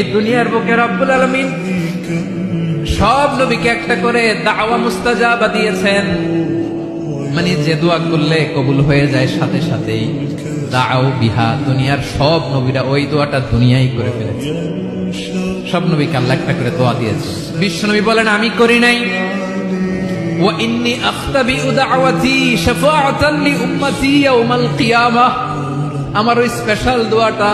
এই দুনিয়ার বুকে রব্বুল আলমিন সব নবীকে একটা করে দাওয়া মুস্তাজাবা দিয়েছেন মানে যে দোয়া করলে কবুল হয়ে যায় সাথে সাথেই দাও বিহা দুনিয়ার সব নবীরা ওই দোয়াটা দুনিয়াই করে ফেলেছে সব নবীকে আল্লাহ একটা করে দোয়া দিয়েছে বিশ্ব নবী বলেন আমি করি নাই وإني أختبئ دعوتي شفاعة لأمتي يوم القيامة আমার ওই স্পেশাল দোয়াটা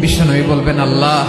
বিষ্ণনবী বলবেন আল্লাহ